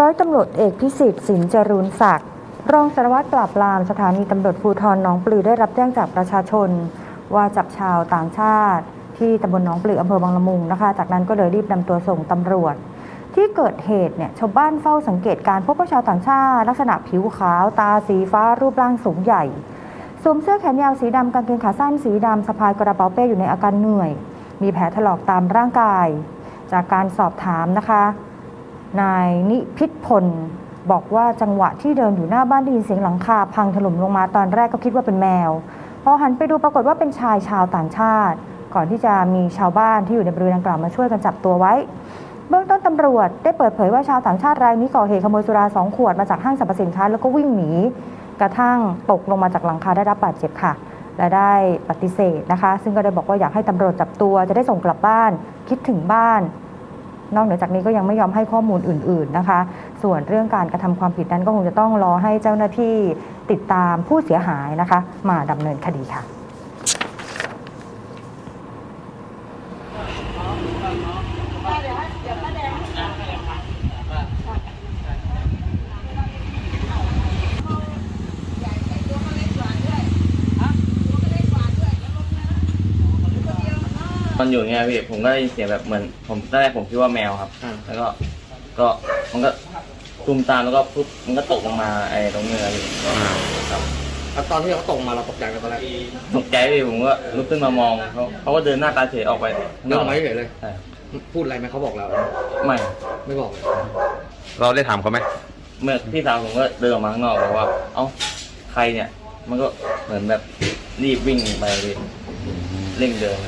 ร้อยตำรวจเอกพิสิทธิ์สินจรูนศักดิ์รองสารวัตรปราบปรามสถานีตำรวจภูธรหนองปลือได้รับแจ้งจากประชาชน ว่าจับชาวต่างชาติ ที่ตำบลหนองปลืออำเภอบางละมุงนะคะ จากนั้นก็เลยรีบนำตัวส่งตำรวจ ที่เกิดเหตุเนี่ยชาวบ้านเฝ้าสังเกตการพบว่าชาวต่างชาติ ลักษณะผิวขาวตาสีฟ้ารูปร่างสูงใหญ่สวมเสื้อแขนยาวสีดำกางเกงขาสั้นสีดำสะพายกระเป๋าเป้อยู่ในอาการเหนื่อย มีแผลถลอกตามร่างกาย จากการสอบถามนะคะ นายนิพิษพลบอกว่าจังหวะที่เดินอยู่หน้าบ้านได้ยินเสียงหลังคาพังถล่มลงมาตอนแรกก็คิดว่าเป็นแมว พอหันไปดูปรากฏว่าเป็นชายชาวต่างชาติ ก่อนที่จะมีชาวบ้านที่อยู่ในบริเวณดังกล่าวมาช่วยกันจับตัวไว้ เบื้องต้นตำรวจได้เปิดเผยว่าชาวต่างชาติรายนี้ก่อเหตุขโมยสุราสองขวดมาจากห้างสรรพสินค้าแล้วก็วิ่งหนีกระทั่งตกลงมาจากหลังคาได้รับบาดเจ็บค่ะ และได้ปฏิเสธนะคะ ซึ่งก็ได้บอกว่าอยากให้ตำรวจจับตัวจะได้ส่งกลับบ้านคิดถึงบ้าน นอกเหนือจากนี้ก็ยังไม่ยอมให้ข้อมูลอื่น ๆนะคะ ส่วนเรื่องการกระทำความผิดนั้นก็คงจะต้องรอให้เจ้าหน้าที่ติดตามผู้เสียหายนะคะ มาดำเนินคดีค่ะ มันอยู่อย่างเงี้ยพี่ผมก็ได้ยินเสียงแบบเหมือน ผมตอนแรกผมคิดว่าแมวครับ อ่า แล้วก็ก็มันก็ตุ้มตามแล้วก็ปุ๊บมันก็ตกลงมาไอ้ตรงเนื้อพี่ครับแล้วตอนที่เขาตกมาเราตกใจกันตอนแรกตกใจพี่ผมก็ลุกขึ้นมามองเขาเขาก็เดินหน้าตาเฉยออกไปเดินออกมาเฉยๆเลย ใช่พูดอะไรไหมเขาบอกเราไม่ไม่บอกเลยเราได้ถามเขาไหมเมื่อพี่สาวผมก็เดินออกมาข้างนอกบอกว่า เอ้าใครเนี่ย มันก็เหมือนแบบรีบวิ่งไปพี่เร่งเดิน